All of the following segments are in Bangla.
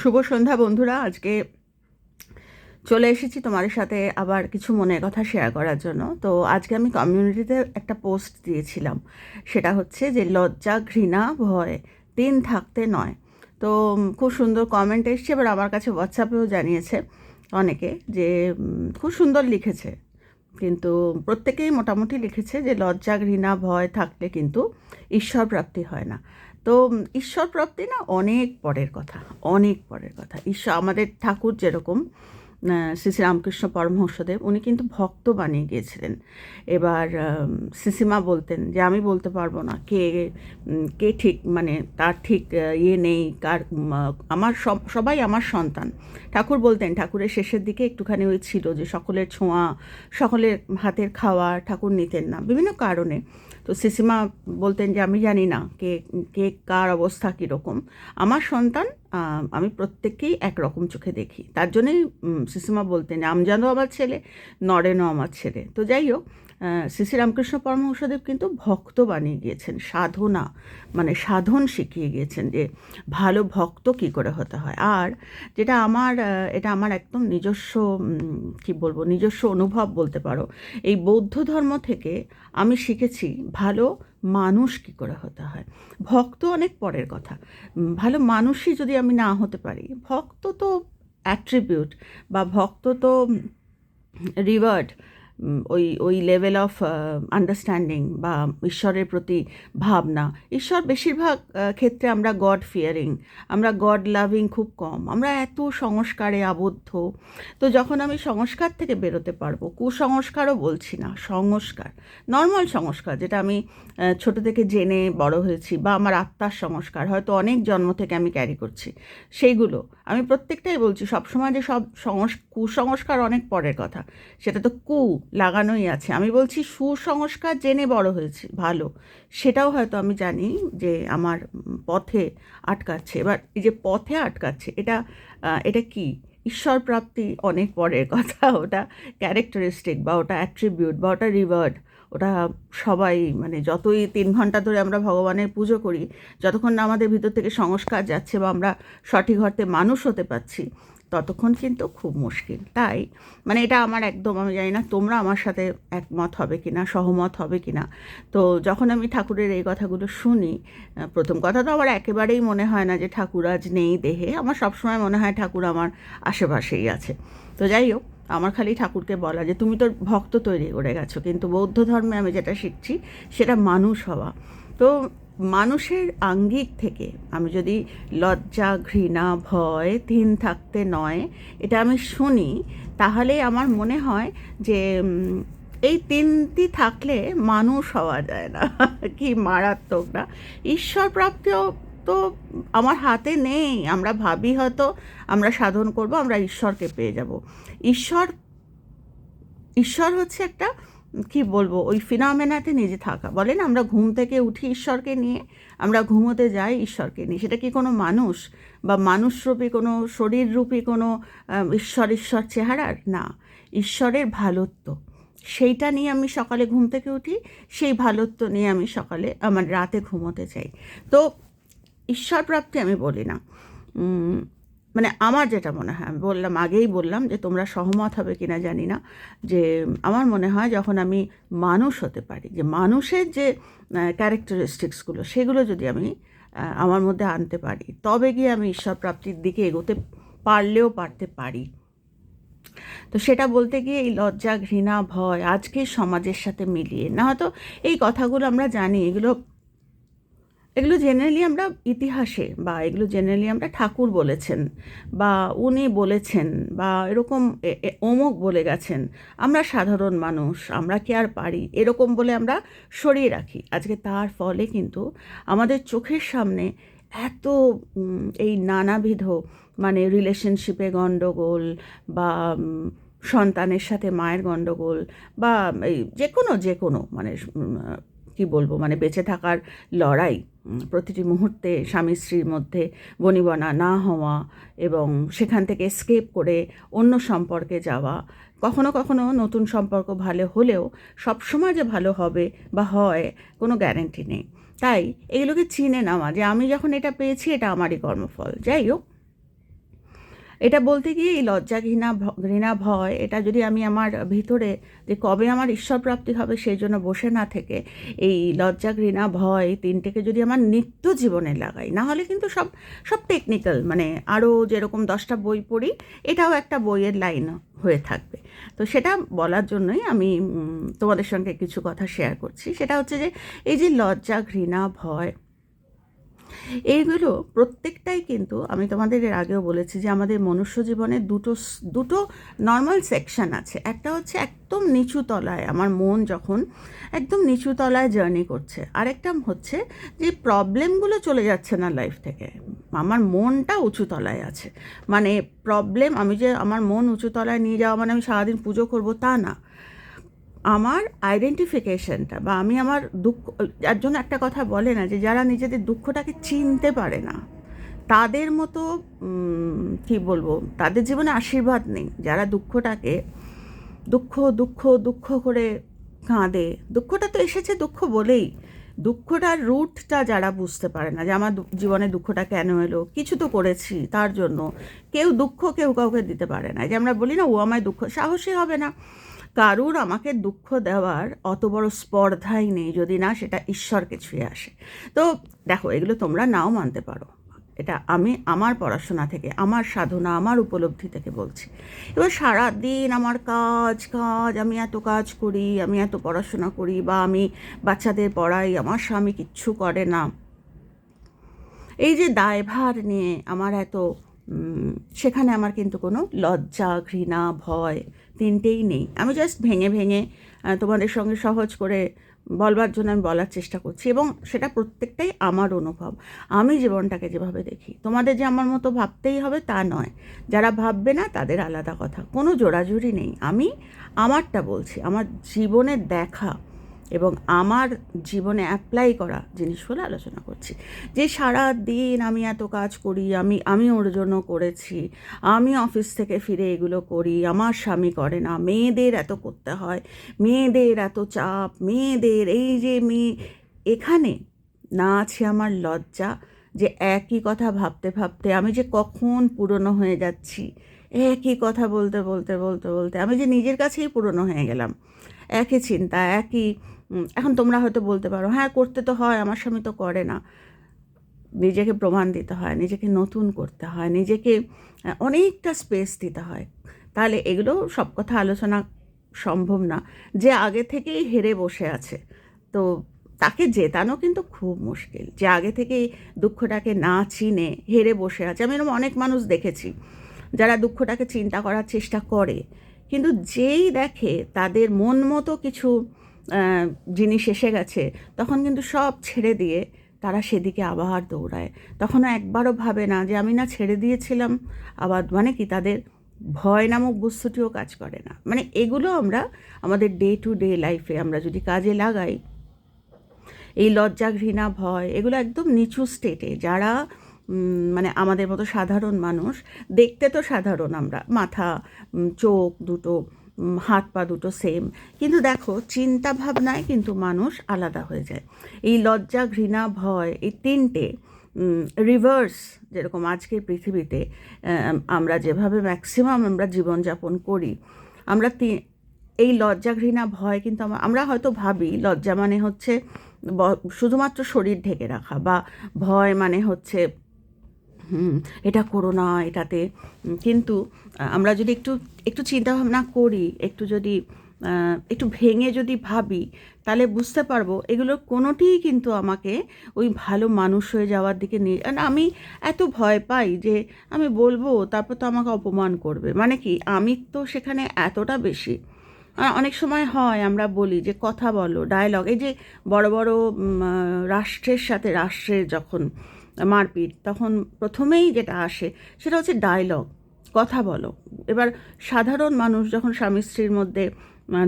শুভ সন্ধ্যা বন্ধুরা, আজকে চলে এসেছি তোমাদের সাথে আবার কিছু মনের কথা শেয়ার করার জন্য। তো আজকে আমি কমিউনিটিতে একটা পোস্ট দিয়েছিলাম, সেটা হচ্ছে যে লজ্জা ঘৃণা ভয় তিন থাকতে নয়। তো খুব সুন্দর কমেন্ট এসছে, এবার আমার কাছে হোয়াটসঅ্যাপেও জানিয়েছে অনেকে যে খুব সুন্দর লিখেছে। কিন্তু প্রত্যেকেই মোটামুটি লিখেছে যে লজ্জা, ঘৃণা, ভয় থাকলে কিন্তু ঈশ্বর প্রাপ্তি হয় না। তো ঈশ্বর প্রাপ্তি না অনেক পরের কথা, অনেক পরের কথা। ঈশ্বর আমাদের ঠাকুর যেরকম শ্রী শ্রী রামকৃষ্ণ পরমহংসদেব, উনি কিন্তু ভক্ত বানিয়ে গিয়েছিলেন। এবার সিসিমা বলতেন যে, আমি বলতে পারব না, কে কে ঠিক মানে তার ঠিক ইয়ে নেই, কার আমার সব, সবাই আমার সন্তান। ঠাকুর বলতেন, ঠাকুরের শেষের দিকে একটুখানি ওই ছিল যে, সকলের ছোঁয়া, সকলের হাতের খাওয়া ঠাকুর নিতেন না। বিভিন্ন কারণে তো সিসিমা বলতেন যে, আমি জানি না কে কে কার অবস্থা কীরকম। আমার সন্তান আমি প্রত্যেককেই একরকম চোখে দেখি। তার জন্যই সিসিমা বলতেন আমজানও আমার ছেলে, নরেনও আমার ছেলে। তো যাই হোক শ্রী শ্রী রামকৃষ্ণ পরমহংসদেব কিন্তু ভক্ত বানিয়ে গিয়েছেন, সাধনা মানে সাধন শিখিয়ে গিয়েছেন যে ভালো ভক্ত কী করে হতে হয়। আর যেটা আমার এটা আমার একদম নিজস্ব কি বলব, নিজস্ব অনুভব বলতে পারো, এই বৌদ্ধ ধর্ম থেকে আমি শিখেছি ভালো মানুষ কি করে হতে হয়। ভক্ত অনেক পরের কথা ভালো মানুষই যদি আমি না হতে পারি, ভক্ত তো অ্যাট্রিবিউট বা ভক্ত তো রিওয়ার্ড ওই ওই লেভেল অফ আন্ডারস্ট্যান্ডিং বা ঈশ্বরের প্রতি ভাবনা। ঈশ্বর বেশিরভাগ ক্ষেত্রে আমরা গড ফিয়ারিং আমরা গড লাভিং খুব কম, আমরা এত সংস্কারে আবদ্ধ। তো যখন আমি সংস্কার থেকে বেরোতে পারব, কুসংস্কারও বলছি না, সংস্কার নর্মাল সংস্কার, যেটা আমি ছোট থেকে জেনে বড় হয়েছি বা আমার আত্মার সংস্কার, হয়তো অনেক জন্ম থেকে আমি ক্যারি করছি, সেইগুলো আমি প্রত্যেকটাই বলছি। সবসময় যে সব সংস, কুসংস্কার অনেক পরের কথা, সেটা তো কু লাগানোই আছে। আমি বলছি সুসংস্কার জেনে বড় হয়েছি, ভালো। সেটাও হয়তো আমি জানি যে আমার পথে আটকাচ্ছে। এবার এই যে পথে আটকাচ্ছে, এটা এটা কি? ঈশ্বর প্রাপ্তি অনেক পরের কথা। ওটা ক্যারেক্টারিস্টিক বা ওটা অ্যাট্রিবিউট বা ওটা রিওয়ার্ড ওটা সবাই মানে যতই তিন ঘণ্টা ধরে আমরা ভগবানের পুজো করি, যতক্ষণ না আমাদের ভিতর থেকে সংস্কার যাচ্ছে বা আমরা সঠিক অর্থে মানুষ হতে পারছি ততক্ষণ কিন্তু খুব মুশকিল। তাই মানে এটা আমার একদম, আমি জানি না তোমরা আমার সাথে একমত হবে কি না সহমত হবে কি না তো যখন আমি ঠাকুরের এই কথাগুলো শুনি প্রথম কথা তো আমার একেবারেই মনে হয় না যে ঠাকুর আজ নেই দেহে। আমার সবসময় মনে হয় ঠাকুর আমার আশেপাশেই আছে। তো যাই হোক, আমার খালি ঠাকুরকে বলা যে, তুমি তো ভক্ত তৈরি করে গেছো, কিন্তু বৌদ্ধ ধর্মে আমি যেটা শিখছি, সেটা মানুষ হওয়া। তো মানুষের আঙ্গিক থেকে আমি যদি লজ্জা, ঘৃণা, ভয় তিন থাকতে নয়, এটা আমি শুনি, তাহলে আমার মনে হয় যে এই তিনটি থাকলে মানুষ হওয়া যায় না, কি মারাত্মক না? ঈশ্বর প্রাপ্তিও তো আমার হাতে নেই, আমরা ভাবি হয়তো আমরা সাধন করব, আমরা ঈশ্বরকে পেয়ে যাব। ঈশ্বর ঈশ্বর হচ্ছে একটা কি বলব, ওই ফিনামেনাতে নিজে থাকা। বলেন আমরা ঘুম থেকে উঠি ঈশ্বরকে নিয়ে, আমরা ঘুমোতে যাই ঈশ্বরকে নিয়ে। সেটা কি কোনো মানুষ? বা মানুষরূপী কোনো, শরীররূপী কোনো ঈশ্বর ঈশ্বর চেহারার? না। ঈশ্বরের ভালোত্ব। সেইটা নিয়ে আমি সকালে ঘুম থেকে উঠি, সেই ভালোত্ব নিয়ে আমি সকালে, আমার রাতে ঘুমোতে চাই তো ঈশ্বর প্রাপ্তি আমি বলি না। মানে আমার যেটা মনে হয়, আমি বললাম, আগেই বললাম যে তোমরা সহমত হবে কিনা জানি না, যে আমার মনে হয় যখন আমি মানুষ হতে পারি, যে মানুষের যে ক্যারেক্টারিস্টিক্সগুলো সেগুলো যদি আমি আমার মধ্যে আনতে পারি, তবে গিয়ে আমি ঈশ্বর প্রাপ্তির দিকে এগোতে পারলেও পারতে পারি। তো সেটা বলতে গিয়ে এই লজ্জা, ঘৃণা, ভয় আজকের সমাজের সাথে মিলিয়ে, না হয়তো এই কথাগুলো আমরা জানি, এগুলো এগুলো জেনারেলি আমরা ইতিহাসে বা এগুলো জেনারেলি আমরা ঠাকুর বলেছেন বা উনি বলেছেন বা এরকম অমুক বলে গেছেন। আমরা সাধারণ মানুষ, আমরা কি আর পারি? এরকম বলে আমরা সরিয়ে রাখি। আজকে তার ফলে কিন্তু আমাদের চোখের সামনে এত এই নানাবিধ মানে রিলেশনশিপে গণ্ডগোল বা সন্তানের সাথে মায়ের গণ্ডগোল বা এই যে কোনো যে কোনো মানে কি বলব? মানে বেঁচে থাকার লড়াই প্রতিটি মুহূর্তে স্বামী স্ত্রীর মধ্যে বনিবনা না হওয়া এবং সেখান থেকে স্কেপ করে অন্য সম্পর্কে যাওয়া, কখনো কখনো নতুন সম্পর্ক ভালো হলেও সবসময় যে ভালো হবে বা হয় কোনো গ্যারেন্টি নেই। তাই এগুলোকে চিনে নেওয়া যে আমি যখন এটা পেয়েছি এটা আমারই কর্মফল। যাই হোক এটা বলতে গিয়ে এই লজ্জা ঘৃণা ঘৃণা ভয়, এটা যদি আমি আমার ভিতরে যে কবে আমার ঈশ্বর প্রাপ্তি হবে সেই জন্য বসে না থেকে এই লজ্জা ঘৃণা ভয় তিনটেকে যদি আমার নিত্য জীবনে লাগাই, না হলে কিন্তু সব সব টেকনিক্যাল মানে আরও যেরকম দশটা বই পড়ি, এটাও একটা বইয়ের লাইন হয়ে থাকবে। তো সেটা বলার জন্যই আমি তোমাদের সঙ্গে কিছু কথা শেয়ার করছি। সেটা হচ্ছে যে এই যে লজ্জা ঘৃণা ভয় এইগুলো প্রত্যেকটাই কিন্তু আমি তোমাদের এর আগেও বলেছি যে আমাদের মনুষ্য জীবনে দুটো দুটো নর্মাল সেকশন আছে। একটা হচ্ছে একদম নিচু তলায় আমার মন যখন একদম নিচু তলায় জার্নি করছে। আরেকটা হচ্ছে যে প্রবলেমগুলো চলে যাচ্ছে না লাইফ থেকে। আমার মনটা উঁচু তলায় আছে। মানে প্রবলেম আমি যে আমার মন উঁচু তলায় নিয়ে যাওয়া মানে আমি সারাদিন পুজো করব তা না। আমার আইডেন্টিফিকেশনটা বা আমি আমার দুঃখ, যার জন্য একটা কথা বলে না যে যারা নিজেদের দুঃখটাকে চিনতে পারে না, তাদের মতো কি বলব, তাদের জীবনে আশীর্বাদ নেই। যারা দুঃখটাকে, দুঃখ দুঃখ দুঃখ করে কাঁদে, দুঃখটা তো এসেছে দুঃখ বলেই, দুঃখটার রুটটা যারা বুঝতে পারে না যে আমার জীবনে দুঃখটা কেন এলো, কিছু তো করেছি তার জন্য, কেউ দুঃখ কেউ কাউকে দিতে পারে না। যে আমরা বলি না, ও আমায় দুঃখ, সাহসী হবে না। কারুর আমাকে দুঃখ দেওয়ার অত বড় স্পর্ধাই নেই যদি না সেটা ঈশ্বরকে ছুঁয়ে আসে। তো দেখো, এগুলো তোমরা নাও মানতে পারো। এটা আমি আমার পড়াশোনা থেকে, আমার সাধনা, আমার উপলব্ধি থেকে বলছি। এবার সারা দিন আমার কাজ কাজ, আমি এত কাজ করি, আমি এত পড়াশোনা করি বা আমি বাচ্চাদের পড়াই, আমার স্বামী কিচ্ছু করে না। এই যে দায়ভার নিয়ে আমার এত সেখানে আমার কিন্তু কোনো লজ্জা, ঘৃণা, ভয় তিনটেই নেই। আমি জাস্ট ভেঙে ভেঙে তোমাদের সঙ্গে সহজ করে বলবার জন্য আমি বলার চেষ্টা করছি এবং সেটা প্রত্যেকটাই আমার অনুভব। আমি জীবনটাকে যেভাবে দেখি, তোমাদের যে আমার মতো ভাবতেই হবে তা নয়। যারা ভাববে না, তাদের আলাদা কথা। কোনো জোড়াজুড়ি নেই। আমি আমারটা বলছি, আমার জীবনের দেখা এবং আমার জীবনে অ্যাপ্লাই করা জিনিসগুলো আলোচনা করছি। যে সারা দিন আমি এত কাজ করি, আমি আমি ওর জন্য করেছি, আমি অফিস থেকে ফিরে এগুলো করি, আমার স্বামী করে না, মেয়েদের এত করতে হয়, মেয়েদের এত চাপ, মেয়েদের এই যে মেয়ে, এখানে না আছে আমার লজ্জা যে একই কথা ভাবতে ভাবতে আমি যে কখন পুরনো হয়ে যাচ্ছি, একই কথা বলতে বলতে বলতে বলতে আমি যে নিজের কাছেই পুরনো হয়ে গেলাম। একই চিন্তা, একই এখন তোমরা হয়তো বলতে পারো হ্যাঁ করতে তো হয়, আমার স্বামী তো করে না। নিজেকে প্রমাণ দিতে হয়, নিজেকে নতুন করতে হয়, নিজেকে অনেকটা স্পেস দিতে হয়। তাহলে এগুলো সব কথা আলোচনা সম্ভব না। যে আগে থেকেই হেরে বসে আছে, তো তাকে জেতানো কিন্তু খুব মুশকিল। যে আগে থেকেই দুঃখটাকে না চিনে হেরে বসে আছে। আমি এরকম অনেক মানুষ দেখেছি, যারা দুঃখটাকে চিন্তা করার চেষ্টা করে, কিন্তু যেই দেখে তাদের মন মতো কিছু জিনিস এসে গেছে, তখন কিন্তু সব ছেড়ে দিয়ে তারা সেদিকে আবার দৌড়ায়। তখন একবারও ভাবে না যে, আমি না ছেড়ে দিয়েছিলাম। আবার মানে কি, তাদের ভয় নামক বস্তুটিও কাজ করে না। মানে এগুলো আমরা আমাদের ডে টু ডে লাইফে আমরা যদি কাজে লাগাই, এই লজ্জা, ঘৃণা, ভয়, এগুলো একদম নিচু স্টেটে যারা মানে আমাদের মতো সাধারণ মানুষ, দেখতে তো সাধারণ আমরা। মাথা চোখ দুটো হাত পা দুটো সেম কিন্তু দেখো, চিন্তা ভাবনায় কিন্তু মানুষ আলাদা হয়ে যায়। এই লজ্জা, ঘৃণা, ভয়, এই তিনটে রিভার্স যেরকম আজকের পৃথিবীতে আমরা যেভাবে ম্যাক্সিমাম আমরা জীবনযাপন করি, আমরা এই লজ্জা, ঘৃণা, ভয় কিন্তু আমরা হয়তো ভাবি, লজ্জা মানে হচ্ছে শুধুমাত্র শরীর ঢেকে রাখা বা ভয় মানে হচ্ছে এটা করো না এটাতে। কিন্তু আমরা যদি একটু একটু চিন্তা ভাবনা করি, একটু যদি একটু ভেঙে যদি ভাবি, তাহলে বুঝতে পারব এগুলোর কোনোটিই কিন্তু আমাকে ওই ভালো মানুষ হয়ে যাওয়ার দিকে নিয়ে আর আমি এত ভয় পাই যে আমি বলব, তারপর তো আমাকে অপমান করবে। মানে কি, আমি তো সেখানে এতটা বেশি। অনেক সময় হয়, আমরা বলি যে কথা বলো ডায়লগ এই যে বড় বড় রাষ্ট্রের সাথে, রাষ্ট্রের যখন মারপিট, তখন প্রথমেই যেটা আসে সেটা হচ্ছে ডায়লগ কথা বলো। এবার সাধারণ মানুষ যখন স্বামী স্ত্রীর মধ্যে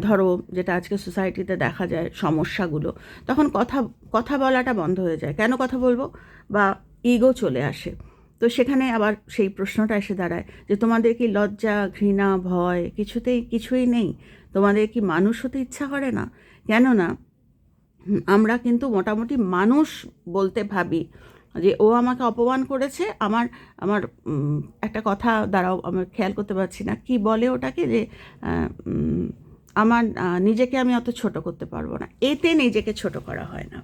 ধরো যেটা আজকে সোসাইটিতে দেখা যায় সমস্যাগুলো, তখন কথা কথা বলাটা বন্ধ হয়ে যায়। কেন কথা বলব? বা ইগো চলে আসে। তো সেখানে আবার সেই প্রশ্নটা এসে দাঁড়ায় যে, তোমাদের কি লজ্জা, ঘৃণা, ভয় কিছুতেই, কিছুই নেই? তোমাদের কি মানুষ হতে ইচ্ছা করে না? কেননা, আমরা কিন্তু মোটামুটি মানুষ বলতে ভাবি। যে ও আমাকে অপমান করেছে, আমার আমার একটা কথা দ্বারাও আমি খেয়াল করতে পারছি না। কি বলে ওটাকে যে আমার নিজেকে আমি অত ছোট করতে পারব না। এতে নিজেকে ছোট করা হয় না।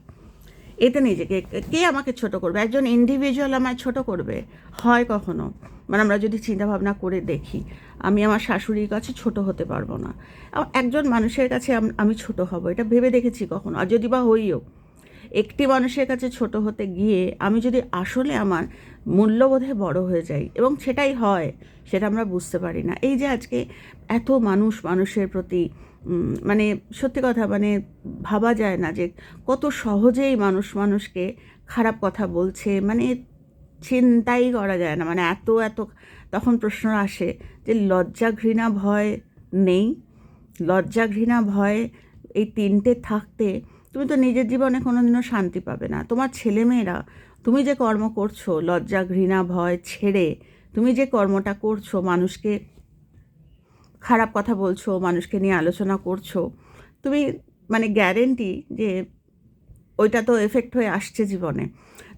এতে নিজেকে, কে আমাকে ছোট করবে? একজন ইন্ডিভিজুয়াল আমায় ছোট করবে? হয় কখনো? মানে আমরা যদি চিন্তা ভাবনা করে দেখি, আমি আমার শাশুড়ির কাছে ছোট হতে পারব না। একজন মানুষের কাছে আমি ছোট হব, এটা ভেবে দেখেছি কখনো। আর যদি বা হইও একটি মানুষের কাছে ছোট হতে গিয়ে আমি যদি আসলে আমার মূল্যবোধে বড় হয়ে যাই, এবং সেটাই হয়, সেটা আমরা বুঝতে পারি না। এই যে আজকে এত মানুষ মানুষের প্রতি মানে সত্যি কথা মানে ভাবা যায় না যে কত সহজেই মানুষ মানুষকে খারাপ কথা বলছে মানে চিন্তাই করা যায় না। মানে এত এত তখন প্রশ্ন আসে যে লজ্জা ঘৃণা ভয় নেই? লজ্জা ঘৃণা ভয় এই তিনটে থাকতে তুমি তো নিজের জীবনে কোনোদিনও শান্তি পাবে না। তোমার ছেলেমেয়েরা, তুমি যে কর্ম করছ, লজ্জা, ঘৃণা, ভয় ছেড়ে তুমি যে কর্মটা করছ, মানুষকে খারাপ কথা বলছো, মানুষকে নিয়ে আলোচনা করছ, তুমি মানে গ্যারেন্টি যে ওইটা তো এফেক্ট হয়ে আসছে জীবনে।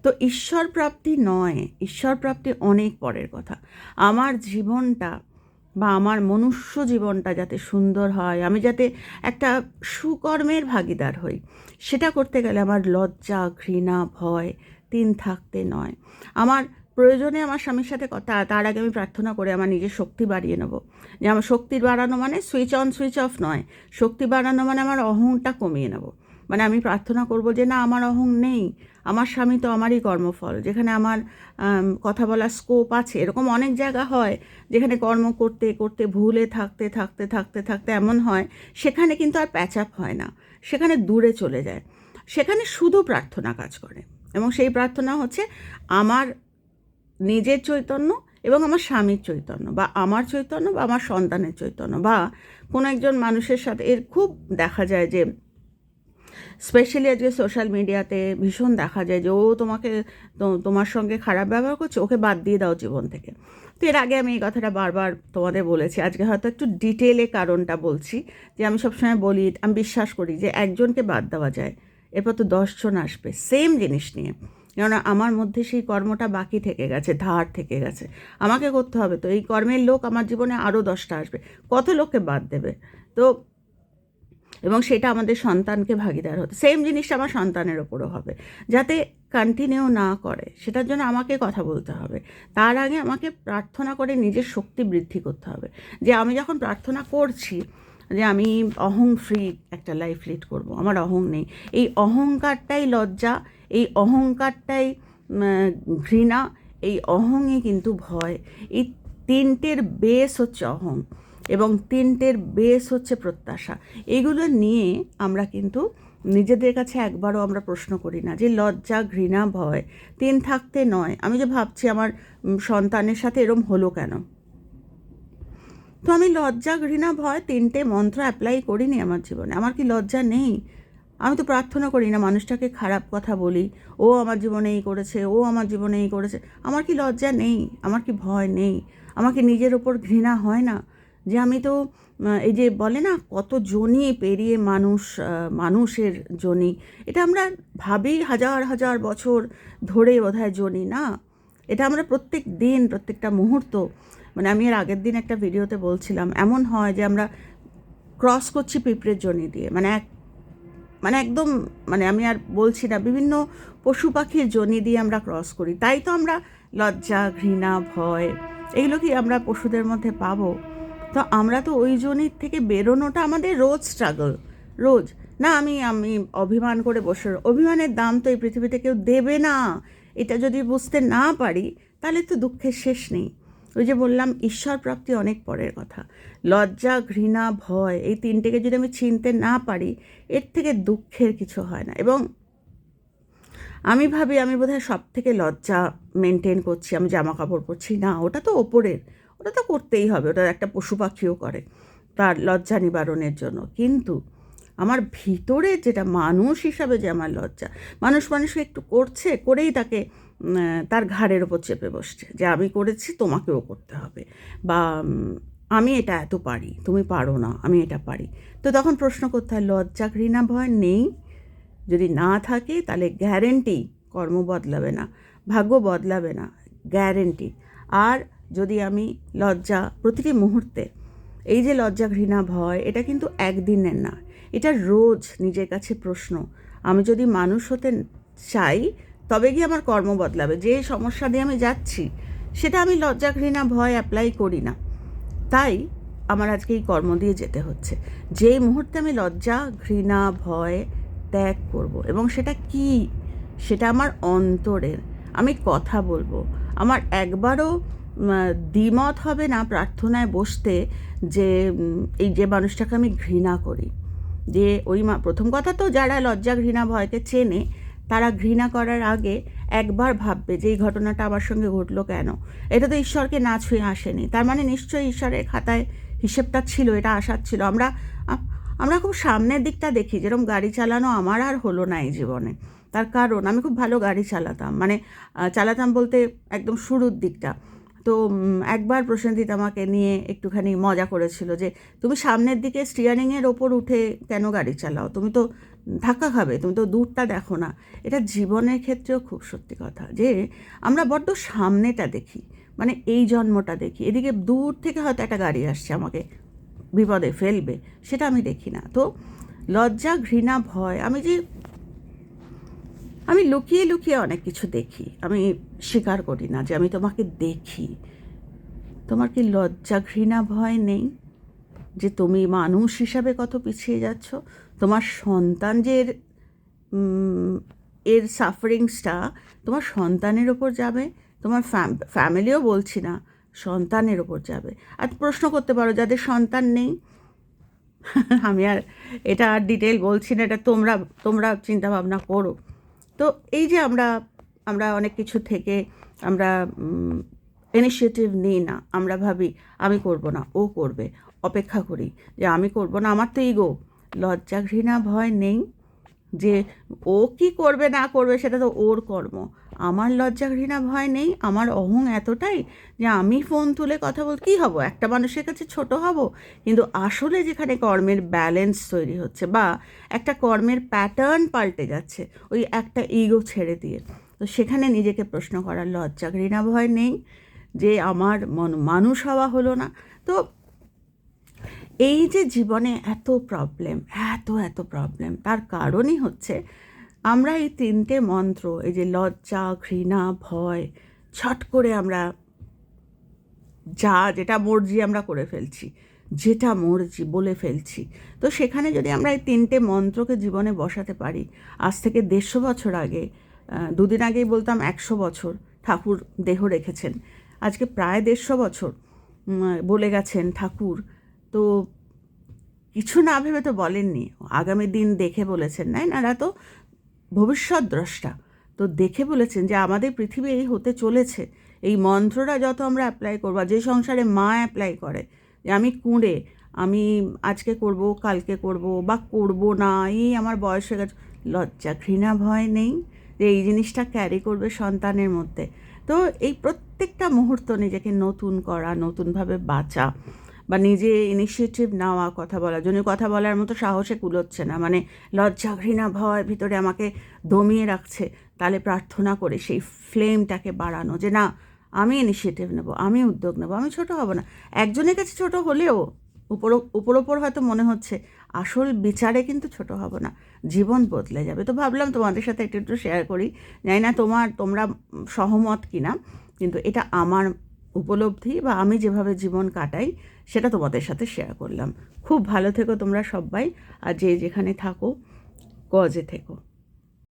তো ঈশ্বর প্রাপ্তি নয়, ঈশ্বর প্রাপ্তি অনেক পরের কথা। আমার জীবনটা বা আমার মনুষ্য জীবনটা যাতে সুন্দর হয়, আমি যাতে একটা সুকর্মের ভাগিদার হই, সেটা করতে গেলে আমার লজ্জা, ঘৃণা, ভয় তিন থাকতে নয়। আমার প্রয়োজনে আমার স্বামীর সাথে কথা তার আগে আমি প্রার্থনা করে আমার নিজের শক্তি বাড়িয়ে নেব। যে আমার শক্তি বাড়ানো মানে সুইচ অন সুইচ অফ নয়, শক্তি বাড়ানো মানে আমার অহংটা কমিয়ে নেব। মানে আমি প্রার্থনা করব যে না, আমার অহং নেই আমার স্বামী তো আমারই কর্মফল, যেখানে আমার কথা বলার স্কোপ আছে। এরকম অনেক জায়গা হয় যেখানে কর্ম করতে করতে, ভুলে থাকতে থাকতে থাকতে থাকতে এমন হয়, সেখানে কিন্তু আর প্যাচ আপ হয় না। সেখানে দূরে চলে যায়। সেখানে শুধু প্রার্থনা কাজ করে। এবং সেই প্রার্থনা হচ্ছে আমার নিজের চৈতন্য এবং আমার স্বামীর চৈতন্য, বা আমার চৈতন্য বা আমার সন্তানের চৈতন্য, বা কোনো একজন মানুষের সাথে, এর খুব দেখা যায় যে স্পেশালি আজকে সোশ্যাল মিডিয়াতে ভীষণ দেখা যায় যে ও তোমাকে তোমার সঙ্গে খারাপ ব্যবহার করছে, ওকে বাদ দিয়ে দাও জীবন থেকে। তো এর আগে আমি এই কথাটা বারবার তোমাদের বলেছি। আজকে হয়তো একটু ডিটেলে কারণটা বলছি, যে আমি সবসময় বলি, আমি বিশ্বাস করি যে একজনকে বাদ দেওয়া যায়, এরপর তো দশজন আসবে সেম জিনিস নিয়ে। কেননা আমার মধ্যে সেই কর্মটা বাকি থেকে গেছে, ধার থেকে গেছে। আমাকে করতে হবে তো, এই কর্মের লোক আমার জীবনে আরও দশটা আসবে। কত লোককে বাদ দেবে? তো এবং সেটা আমাদের সন্তানকে ভাগিদার হতে সেম জিনিসটা আমার সন্তানের ওপরও হবে। যাতে কন্টিনিউ না করে, সেটার জন্য আমাকে কথা বলতে হবে। তার আগে আমাকে প্রার্থনা করে নিজের শক্তি বৃদ্ধি করতে হবে। যে আমি যখন প্রার্থনা করছি যে আমি অহং ফ্রি একটা লাইফ লিড করব, আমার অহং নেই। এই অহংকারটাই লজ্জা, এই অহংকারটাই ঘৃণা, এই অহংই কিন্তু ভয়। এই তিনটের বেস হচ্ছে অহং। এবং তিনটের বেস হচ্ছে প্রত্যাশা। এগুলো নিয়ে আমরা কিন্তু নিজেদের কাছে একবারও আমরা প্রশ্ন করি না যে লজ্জা, ঘৃণা, ভয়, তিন থাকতে নয়। আমি যে ভাবছি আমার সন্তানের সাথে এরম হলো কেন? তো আমি লজ্জা, ঘৃণা, ভয় তিনটে মন্ত্র অ্যাপ্লাই করিনি আমার জীবনে। আমার কি লজ্জা নেই? আমি তো প্রার্থনা করি না মানুষটাকে খারাপ কথা বলি। ও আমার জীবনে এই করেছে, ও আমার জীবনে এই করেছে। আমার কি লজ্জা নেই? আমার কি ভয় নেই? আমাকে নিজের ওপর ঘৃণা হয় না? যে আমি তো এই যে বলে না, কত জনি পেরিয়ে মানুষ মানুষের জনি। এটা আমরা ভাবি হাজার হাজার বছর ধরে বোধহয় জনি, না? এটা আমরা প্রত্যেক দিন, প্রত্যেকটা মুহূর্ত মানে আমি এর আগের দিন একটা ভিডিওতে বলছিলাম, এমন হয় যে আমরা ক্রস করছি পিঁপড়ের জনি দিয়ে। মানে এক মানে একদম মানে আমি আর বলছি না, বিভিন্ন পশু পাখির জনি দিয়ে আমরা ক্রস করি। তাই তো আমরা লজ্জা, ঘৃণা, ভয়, এগুলো কি আমরা পশুদের মধ্যে পাবো? তো আমরা তো ওই জনির থেকে বেরোনোটা আমাদের রোজ স্ট্রাগল রোজ। না, আমি আমি অভিমান করে বসে অভিমানের দাম তো এই পৃথিবীতে কেউ দেবে না। এটা যদি বুঝতে না পারি, তাহলে তো দুঃখের শেষ নেই। ওই যে বললাম, ঈশ্বর প্রাপ্তি অনেক পরের কথা। লজ্জা, ঘৃণা, ভয়, এই তিনটেকে যদি আমি চিনতে না পারি, এর থেকে দুঃখের কিছু হয় না। এবং আমি ভাবি, আমি বোধহয় সব থেকে লজ্জা মেনটেন করছি, আমি জামা কাপড় পরছি। না, ওটা তো ওপরের। ওটা তো করতেই হবে ওটা একটা পশু পাখিও করে, তার লজ্জা নিবারণের জন্য। কিন্তু আমার ভিতরে যেটা মানুষ হিসাবে যে আমার লজ্জা, মানুষ মানুষকে একটু করছে, করেই তাকে তার ঘাড়ের ওপর চেপে বসছে যে আমি করেছি, তোমাকেও করতে হবে। বা আমি এটা এত পারি, তুমি পারো না, আমি এটা পারি। তো তখন প্রশ্ন করতে হয়, লজ্জা ঘৃণা ভয় নেই? যদি না থাকে, তাহলে গ্যারেন্টি কর্ম বদলাবে না, ভাগ্য বদলাবে না গ্যারেন্টি আর যদি আমি লজ্জা প্রতিটি মুহূর্তে, এই যে লজ্জা, ঘৃণা, ভয়, এটা কিন্তু একদিনের না। এটা রোজ নিজের কাছে প্রশ্ন। আমি যদি মানুষ হতে চাই, তবে গিয়ে আমার কর্ম বদলাবে। যে সমস্যা দিয়ে আমি যাচ্ছি, সেটা আমি লজ্জা, ঘৃণা, ভয় অ্যাপ্লাই করি না। তাই আমার আজকে এই কর্ম দিয়ে যেতে হচ্ছে। যেই মুহূর্তে আমি লজ্জা, ঘৃণা, ভয় ত্যাগ করব, এবং সেটা কি? সেটা আমার অন্তরের। আমি কথা বলব। আমার একবারও দ্বিমত হবে না প্রার্থনায় বসতে যে এই যে মানুষটাকে আমি ঘৃণা করি। যে ওই মা, প্রথম কথা তো যারা লজ্জা ঘৃণা ভয়কে চেনে, তারা ঘৃণা করার আগে একবার ভাববে যে এই ঘটনাটা আমার সঙ্গে ঘটলো কেন। এটা তো ঈশ্বরকে না ছুঁয়ে আসেনি। তার মানে নিশ্চয়ই ঈশ্বরের খাতায় হিসেবটা ছিল, এটা আসার ছিল। আমরা আমরা খুব সামনের দিকটা দেখি, যেরকম গাড়ি চালানো আমার আর হলো না এই জীবনে। তার কারণ, আমি খুব ভালো গাড়ি চালাতাম। মানে চালাতাম বলতে একদম শুরুর দিকটা। তো একবার প্রসেনজিৎ আমাকে নিয়ে একটুখানি মজা করেছিল যে, তুমি সামনের দিকে স্টিয়ারিংয়ের ওপর উঠে কেন গাড়ি চালাও? তুমি তো ধাক্কা খাবে, তুমি তো দূরটা দেখো না। এটা জীবনের ক্ষেত্রেও খুব সত্যি কথা যে, আমরা বড্ড সামনেটা দেখি মানে এই জন্মটা দেখি। এদিকে দূর থেকে হয়তো একটা গাড়ি আসছে আমাকে, বিপদে ফেলবে, সেটা আমি দেখি না। তো লজ্জা, ঘৃণা, ভয়, আমি যে আমি লুকিয়ে লুকিয়ে অনেক কিছু দেখি। আমি স্বীকার করি না যে আমি তোমাকে দেখি। তোমার কি লজ্জা ঘৃণা ভয় নেই? যে তুমি মানুষ হিসাবে কত পিছিয়ে যাচ্ছ? তোমার সন্তান যে এর, সাফারিংসটা তোমার সন্তানের ওপর যাবে? তোমার ফ্যামিলিও বলছি না সন্তানের ওপর যাবে। আর প্রশ্ন করতে পারো যাদের সন্তান নেই? আমি আর এটা আর ডিটেল বলছি না এটা তোমরা তোমরা চিন্তা ভাবনা করো। তো এই যে আমরা আমরা অনেক কিছু থেকে আমরা ইনিশিয়েটিভ নিই না, আমরা ভাবি আমি করব না, ও করবে, অপেক্ষা করি যে আমি করব না, আমার তো ইগো লজ্জা ঘৃণা ভয় নেই যে ও কি করবে না করবে সেটা তো ওর কর্ম। আমার লজ্জা ঘৃণা, ভয় নেই, আমার অহং এতটাই যে আমি ফোন তুলে কথা বল, কী হব? একটা মানুষের কাছে ছোট হব? কিন্তু আসলে যেখানে কর্মের ব্যালেন্স তৈরি হচ্ছে বা একটা কর্মের প্যাটার্ন পাল্টে যাচ্ছে, ওই একটা ইগো ছেড়ে দিয়ে। তো সেখানে নিজেকে প্রশ্ন করার লজ্জা, ঘৃণা, ভয় নেই যে আমার মন মানুষ হওয়া হলো না। তো এই যে জীবনে এত প্রবলেম এত এত প্রবলেম তার কারণই হচ্ছে আমরা এই তিনটে মন্ত্র, এই যে লজ্জা, ঘৃণা, ভয়, ছট করে আমরা যা যেটা মর্জি আমরা করে ফেলছি, যেটা মর্জি বলে ফেলছি। তো সেখানে যদি আমরা এই তিনটে মন্ত্রকে জীবনে বসাতে পারি, আজ থেকে দেড়শো বছর আগে দুদিন আগেই বলতাম একশো বছর ঠাকুর দেহ রেখেছেন। আজকে প্রায় দেড়শো বছর বলে গেছেন ঠাকুর। তো কিছু না ভেবে তো বলেননি। আগামী দিন দেখে বলেছেন না এনারা তো ভবিষ্যৎ দ্রষ্টা। তো দেখে বলেছেন যে আমাদের পৃথিবী এই হতে চলেছে। এই মন্ত্রটা যত আমরা অ্যাপ্লাই করব যে সংসারে মা অ্যাপ্লাই করে, যে আমি কুঁড়ে, আমি আজকে করব, কালকে করব, বা করব না, এই আমার বয়স হয়ে গেছে, লজ্জা, ঘৃণা, ভয় নেই যে এই জিনিসটা ক্যারি করবে সন্তানের মধ্যে। তো এই প্রত্যেকটা মুহূর্ত নিজেকে নতুন করা, নতুনভাবে বাঁচা বা নিজে ইনিশিয়েটিভ নেওয়া, কথা বলার জন্য। কথা বলার মতো সাহসে কুলোচ্ছে না। মানে লজ্জা, ঘৃণা, ভয় ভিতরে আমাকে দমিয়ে রাখছে। তাহলে প্রার্থনা করে সেই ফ্লেমটাকে বাড়ানো যে, না, আমি ইনিশিয়েটিভ নেব, আমি উদ্যোগ নেব, আমি ছোট হব না। একজনের কাছে ছোট হলেও উপর উপর ওপর হয়তো মনে হচ্ছে, আসল বিচারে কিন্তু ছোট হব না, জীবন বদলে যাবে। তো ভাবলাম তোমাদের সাথে একটু একটু শেয়ার করি। জানি না তোমার, তোমরা সহমত কিনা, কিন্তু এটা আমার উপলব্ধি বা আমি যেভাবে জীবন কাটাই, সেটা তোমাদের সাথে শেয়ার করলাম। খুব ভালো থেকো তোমরা সবাই, আর যে যেখানে থাকো, গজে থেকো।